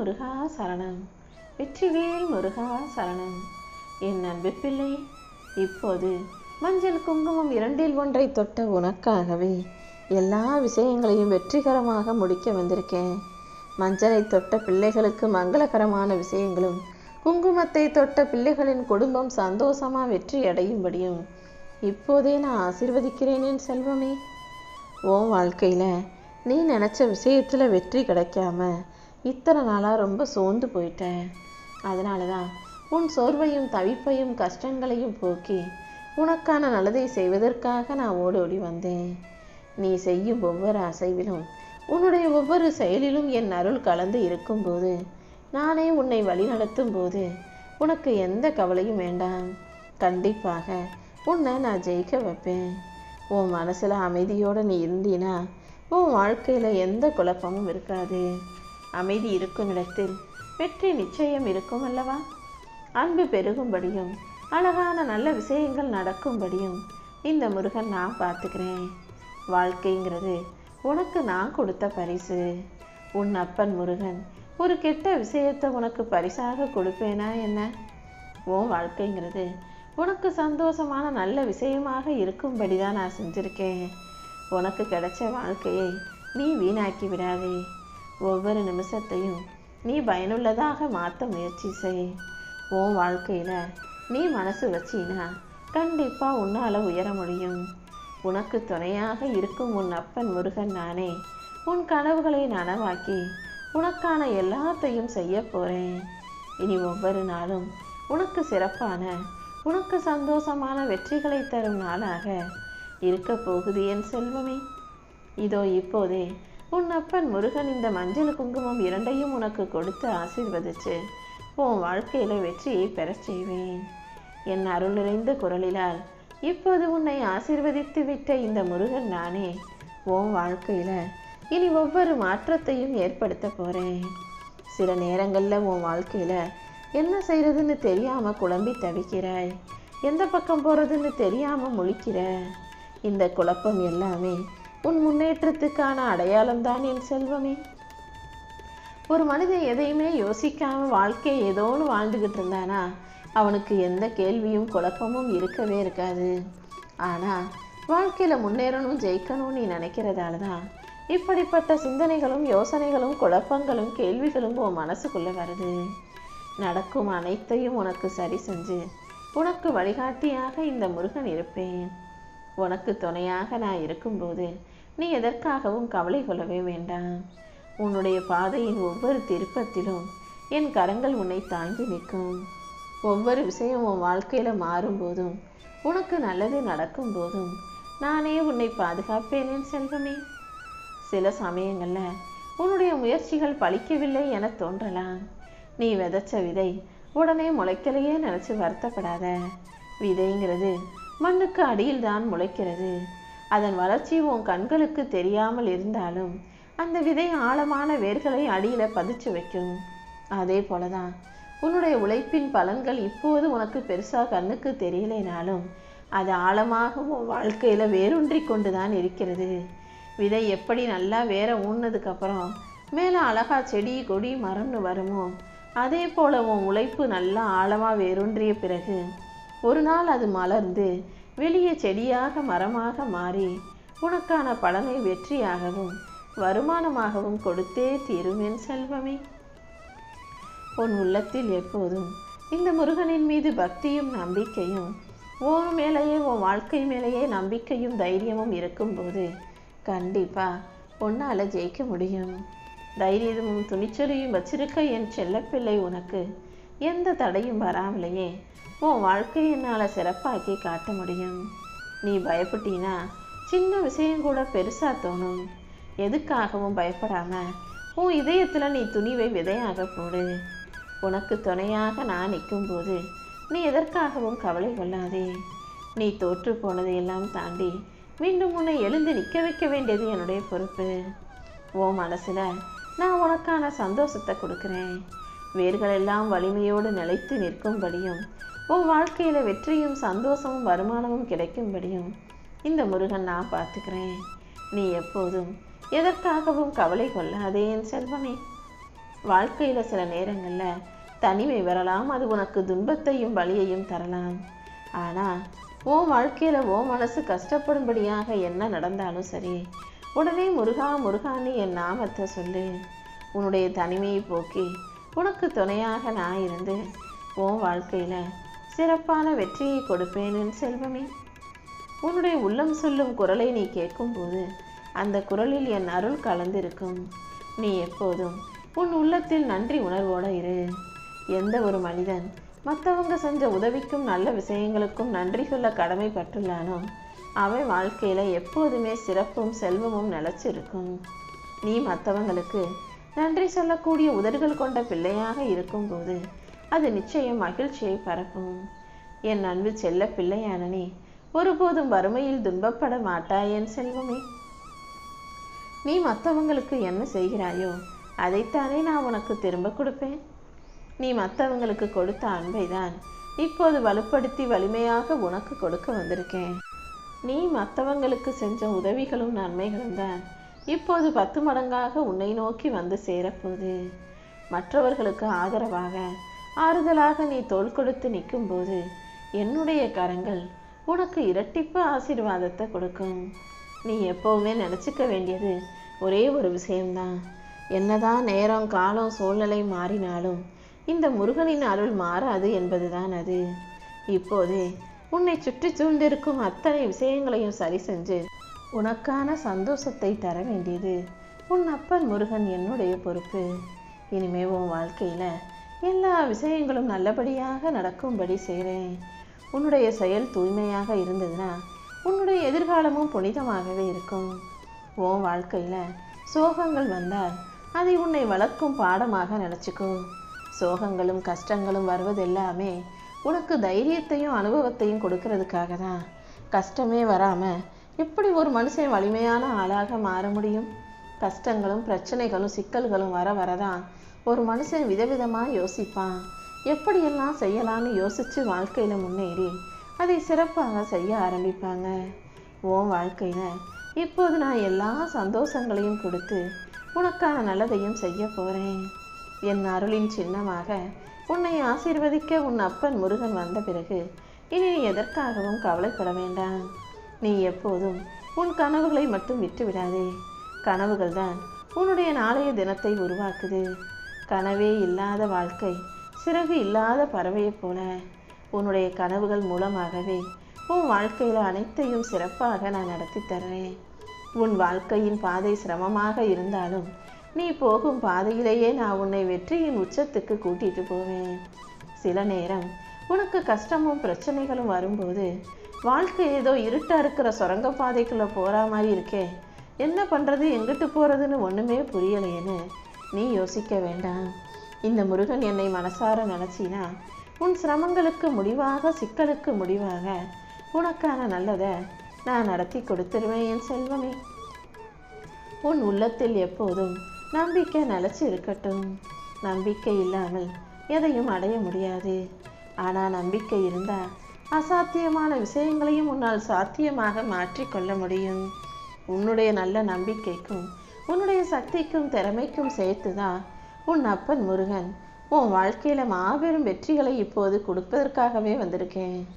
முருகா சரணம். வெற்றிவேல் முருகா சரணம். என் அன்பு பிள்ளை இப்போது மஞ்சள் குங்குமம் இரண்டில் ஒன்றை தொட்ட உனக்காகவே எல்லா விஷயங்களையும் வெற்றிகரமாக முடிக்க வந்திருக்கேன். மஞ்சளை தொட்ட பிள்ளைகளுக்கு மங்களகரமான விஷயங்களும் குங்குமத்தை தொட்ட பிள்ளைகளின் குடும்பம் சந்தோஷமா வெற்றி அடையும்படியும் இப்போதே நான் ஆசீர்வதிக்கிறேன் என் செல்வமே. உன் வாழ்க்கையில் நீ நினச்ச விஷயத்தில் வெற்றி கிடைக்காம இத்தனை நாளாக ரொம்ப சோர்ந்து போயிட்ட அதனால தான் உன் சோர்வையும் தவிப்பையும் கஷ்டங்களையும் போக்கி உனக்கான நல்லதை செய்வதற்காக நான் ஓடோடி வந்தேன். நீ செய்யும் ஒவ்வொரு அசைவிலும் உன்னுடைய ஒவ்வொரு செயலிலும் என் அருள் கலந்து இருக்கும்போது நானே உன்னை வழிநடத்தும் போது உனக்கு எந்த கவலையும் வேண்டாம். கண்டிப்பாக உன்னை நான் ஜெயிக்க வைப்பேன். உன் மனசில் அமைதியோடு நீ இருந்தீனா உன் வாழ்க்கையில் எந்த குழப்பமும் இருக்காது. அமைதி இருக்கும் இடத்தில் வெற்றி நிச்சயம் இருக்கும் அல்லவா? அன்பு பெருகும்படியும் அழகான நல்ல விஷயங்கள் நடக்கும்படியும் இந்த முருகன் நான் பார்த்துக்கிறேன். வாழ்க்கைங்கிறது உனக்கு நான் கொடுத்த பரிசு. உன் அப்பன் முருகன் ஒரு கெட்ட விஷயத்தை உனக்கு பரிசாக கொடுப்பேனா என்ன? உன் வாழ்க்கைங்கிறது உனக்கு சந்தோஷமான நல்ல விஷயமாக இருக்கும்படி தான் நான் செஞ்சுருக்கேன். உனக்கு கிடைச்ச வாழ்க்கையை நீ வீணாக்கி விடாதே. ஒவ்வொரு நிமிஷத்தையும் நீ பயனுள்ளதாக மாற்ற முயற்சி செய். உன் வாழ்க்கையில் நீ மனசு வச்சினா கண்டிப்பாக உன்னால் உயர முடியும். உனக்கு துணையாக இருக்கும் உன் அப்பன் முருகன் நானே உன் கனவுகளை நனவாக்கி உனக்கான எல்லாத்தையும் செய்ய போகிறேன் இனி ஒவ்வொரு நாளும் உனக்கு சிறப்பான உனக்கு சந்தோஷமான வெற்றிகளை தரும் நாளாக இருக்க போகுது என் செல்வமே. இதோ இப்போதே உன் அப்பன் முருகன் இந்த மஞ்சள் குங்குமம் இரண்டையும் உனக்கு கொடுத்து ஆசீர்வதிச்சு உன் வாழ்க்கையில வெற்றியை பெறச் செய்வேன். என் அருள் நிறைந்த குரலிலால் இப்போது உன்னை ஆசீர்வதித்து விட்ட இந்த முருகன் நானே உன் வாழ்க்கையில இனி ஒவ்வொரு மாற்றத்தையும் ஏற்படுத்த போறேன். சில நேரங்கள்ல உன் வாழ்க்கையில என்ன செய்யறதுன்னு தெரியாம குழம்பி தவிக்கிறாய். எந்த பக்கம் போறதுன்னு தெரியாம முழிக்கிற. இந்த குழப்பம் எல்லாமே உன் முன்னேற்றத்துக்கான அடையாளம்தான் என் செல்வமே. ஒரு மனிதன் எதையுமே யோசிக்காம வாழ்க்கை ஏதோன்னு வாழ்ந்துக்கிட்டு இருந்தானா அவனுக்கு எந்த கேள்வியும் குழப்பமும் இருக்கவே இருக்காது. ஆனால் வாழ்க்கையில் முன்னேறணும் ஜெயிக்கணும்னு நீ நினைக்கிறதால தான் இப்படிப்பட்ட சிந்தனைகளும் யோசனைகளும் குழப்பங்களும் கேள்விகளும் உன் மனசுக்குள்ளே வருது. நடக்கும் அனைத்தையும் உனக்கு சரி செஞ்சு உனக்கு வழிகாட்டியாக இந்த முருகன் இருப்பேன். உனக்கு துணையாக நான் இருக்கும்போது நீ எதற்காகவும் கவலை கொள்ளவே வேண்டாம். உன்னுடைய பாதையின் ஒவ்வொரு திருப்பத்திலும் என் கரங்கள் உன்னை தாங்கி நிற்கும். ஒவ்வொரு விஷயம் உன் வாழ்க்கையில் மாறும்போதும் உனக்கு நல்லது நடக்கும் போதும் நானே உன்னை பாதுகாப்பேன் என் செல்வமே. சில சமயங்களில் உன்னுடைய முயற்சிகள் பலிக்கவில்லை என தோன்றலாம். நீ விதைச்ச விதை உடனே முளைக்கலையே நினச்சி வருத்தப்படாத. விதைங்கிறது மண்ணுக்கு அடியில் தான் முளைக்கிறது. அதன் வளர்ச்சி உன் கண்களுக்கு தெரியாமல் இருந்தாலும் அந்த விதை ஆழமான வேர்களை அடியில் பதிச்சு வைக்கும். அதே போலதான் உன்னுடைய உழைப்பின் பலன்கள் இப்போது உனக்கு பெருசாக கண்ணுக்கு தெரியலைனாலும் அது ஆழமாக உன் வேரூன்றி கொண்டு தான் இருக்கிறது. விதை எப்படி நல்லா வேற ஊன்னதுக்கப்புறம் மேலே அழகா செடி கொடி மரம்னு வருமோ? அதே போல உன் உழைப்பு நல்லா ஆழமாக வேரூன்றிய பிறகு ஒரு நாள் அது மலர்ந்து வெளியே செடியாக மரமாக மாறி உனக்கான பலனை வெற்றியாகவும் வருமானமாகவும் கொடுத்தே தீரும் என் செல்வமே. உன் உள்ளத்தில் எப்போதும் இந்த முருகனின் மீது பக்தியும் நம்பிக்கையும் உன் மேலேயே உன் வாழ்க்கை மேலேயே நம்பிக்கையும் தைரியமும் இருக்கும்போது கண்டிப்பா உன்னால் ஜெயிக்க முடியும். தைரியமும் துணிச்சலையும் வச்சிருக்க என் செல்லப்பிள்ளை உனக்கு எந்த தடையும் வராமலேயே உன் வாழ்க்கையை என்னால் சிறப்பாக்கி காட்ட முடியும். நீ பயப்பட்டீன்னா சின்ன விஷயம் கூட பெருசாக தோணும். எதுக்காகவும் பயப்படாம உன் இதயத்தில் நீ துணிவை விதையாக போடு. உனக்கு துணையாக நான் நிற்கும்போது நீ எதற்காகவும் கவலை கொள்ளாதே. நீ தோற்று போனதையெல்லாம் தாண்டி மீண்டும் உன்னை எழுந்து நிற்க வைக்க வேண்டியது என்னுடைய பொறுப்பு. ஓ மனசில் நான் உனக்கான சந்தோஷத்தை கொடுக்குறேன். வேர்கள் எல்லாம் வலிமையோடு நிலைத்து நிற்கும்படியும் உன் வாழ்க்கையில் வெற்றியும் சந்தோஷமும் வருமானமும் கிடைக்கும்படியும் இந்த முருகன் நான் பார்த்துக்கிறேன். நீ எப்போதும் எதற்காகவும் கவலை கொள்ளாதே என் செல்வமே. வாழ்க்கையில் சில நேரங்களில் தனிமை வரலாம் அது உனக்கு துன்பத்தையும் வலியையும் தரலாம். ஆனால் உன் வாழ்க்கையில் ஓ மனசு கஷ்டப்படும்படியாக என்ன நடந்தாலும் சரி உடனே முருகா முருகான்னு என் நாமத்தை சொல்லு. உன்னுடைய தனிமையை போக்கி உனக்கு துணையாக நான் இருந்து உன் வாழ்க்கையில் சிறப்பான வெற்றியை கொடுப்பேன் என் செல்வமே. உன்னுடைய உள்ளம் சொல்லும் குரலை நீ கேட்கும்போது அந்த குரலில் என் அருள் கலந்திருக்கும். நீ எப்போதும் உன் உள்ளத்தில் நன்றி உணர்வோட இரு. எந்த ஒரு மனிதன் மற்றவங்க செஞ்ச உதவிக்கும் நல்ல விஷயங்களுக்கும் நன்றி சொல்ல கடமைப்பட்டுள்ளானோ அவன் வாழ்க்கையில் எப்போதுமே சிறப்பும் செல்வமும் நிலச்சிருக்கும். நீ மற்றவங்களுக்கு நன்றி சொல்லக்கூடிய உதடுகள் கொண்ட பிள்ளையாக இருக்கும்போது அது நிச்சயம் மகிழ்ச்சியை பரப்பும். என் அன்பு செல்ல பிள்ளையானனே ஒருபோதும் வறுமையில் துன்பப்பட மாட்டாய் என் செல்வமே. நீ மற்றவங்களுக்கு என்ன செய்கிறாயோ அதைத்தானே நான் உனக்கு திரும்ப கொடுப்பேன். நீ மற்றவங்களுக்கு கொடுத்த அன்பை தான் இப்போது வலுப்படுத்தி வலிமையாக உனக்கு கொடுக்க வந்திருக்கேன். நீ மற்றவங்களுக்கு செஞ்ச உதவிகளும் நன்மைகளும் தான் இப்போது பத்து மடங்காக உன்னை நோக்கி வந்து சேரப்போது. மற்றவர்களுக்கு ஆதரவாக ஆறுதலாக நீ தோள் கொடுத்து நிற்கும்போது என்னுடைய கரங்கள் உனக்கு இரட்டிப்பு ஆசீர்வாதத்தை கொடுக்கும். நீ எப்போவுமே நினச்சிக்க வேண்டியது ஒரே ஒரு விஷயம்தான். என்னதான் நேரம் காலம் சூழ்நிலை மாறினாலும் இந்த முருகனின் அருள் மாறாது என்பதுதான் அது. இப்போதே உன்னை சுற்றி சூழ்ந்திருக்கும் அத்தனை விஷயங்களையும் சரி செஞ்சு உனக்கான சந்தோஷத்தை தர வேண்டியது. உன் அப்பன் முருகன் என்னுடைய பொறுப்பு. இனிமே உன் வாழ்க்கையில் எல்லா விஷயங்களும் நல்லபடியாக நடக்கும்படி செய்கிறேன் உன்னுடைய செயல் தூய்மையாக இருந்ததுன்னா உன்னுடைய எதிர்காலமும் புனிதமாகவே இருக்கும். உன் வாழ்க்கையில் சோகங்கள் வந்தால் அதை உன்னை வளர்க்கும் பாடமாக நினச்சிக்கோ. சோகங்களும் கஷ்டங்களும் வருவதெல்லாமே உனக்கு தைரியத்தையும் அனுபவத்தையும் கொடுக்கறதுக்காக தான் கஷ்டமே வராமல் எப்படி ஒரு மனுஷன் வலிமையான ஆளாக மாற முடியும்? கஷ்டங்களும் பிரச்சனைகளும் சிக்கல்களும் வர வரதான் ஒரு மனுஷன் விதவிதமாக யோசிப்பான். எப்படியெல்லாம் செய்யலான்னு யோசித்து வாழ்க்கையில் முன்னேறி அதை சிறப்பாக செய்ய ஆரம்பிப்பாங்க? உன் வாழ்க்கையில் இப்போது நான் எல்லா சந்தோஷங்களையும் கொடுத்து உனக்கான நல்லதையும் செய்ய போகிறேன் என் அருளின் சின்னமாக உன்னை ஆசீர்வதிக்க உன் அப்பன் முருகன் வந்த பிறகு இனி எதற்காகவும் கவலைப்பட வேண்டாம். நீ எப்போதும் உன் கனவுகளை மட்டும் விட்டு விடாதே கனவுகள் தான் உன்னுடைய நாளைய தினத்தை உருவாக்குது. கனவே இல்லாத வாழ்க்கை சிறகு இல்லாத பறவையைப் போல. உன்னுடைய கனவுகள் மூலமாகவே உன் வாழ்க்கையில் அனைத்தையும் சிறப்பாக நான் நடத்தி தர்றேன். உன் வாழ்க்கையின் பாதை சிரமமாக இருந்தாலும் நீ போகும் பாதையிலேயே நான் உன்னை வெற்றியின் உச்சத்துக்கு கூட்டிட்டு போவேன். சில நேரம் உனக்கு கஷ்டமும் பிரச்சனைகளும் வரும்போது வாழ்க்கை ஏதோ இருட்டாக இருக்கிற சுரங்க பாதைக்குள்ளே போகிற மாதிரி இருக்கே. என்ன பண்ணுறது எங்கிட்டு போகிறதுன்னு ஒன்றுமே புரியலையேன்னு நீ யோசிக்க வேண்டாம். இந்த முருகன் என்னை மனசார நினச்சினா உன் சிரமங்களுக்கு முடிவாக சிக்கலுக்கு முடிவாக உனக்கான நல்லதை நான் நடத்தி கொடுத்துருவேன் என் செல்வமே. உன் உள்ளத்தில் எப்போதும் நம்பிக்கை நிலச்சி இருக்கட்டும். நம்பிக்கை இல்லாமல் எதையும் அடைய முடியாது. ஆனால் நம்பிக்கை இருந்தால் அசாத்தியமான விஷயங்களையும் உன்னால் சாத்தியமாக மாற்றிக்கொள்ள முடியும். உன்னுடைய நல்ல நம்பிக்கைக்கும் உன்னுடைய சக்திக்கும் திறமைக்கும் சேர்த்து தான் உன் அப்பன் முருகன் உன் வாழ்க்கையில் மாபெரும் வெற்றிகளை இப்போது கொடுப்பதற்காகவே வந்திருக்கேன்.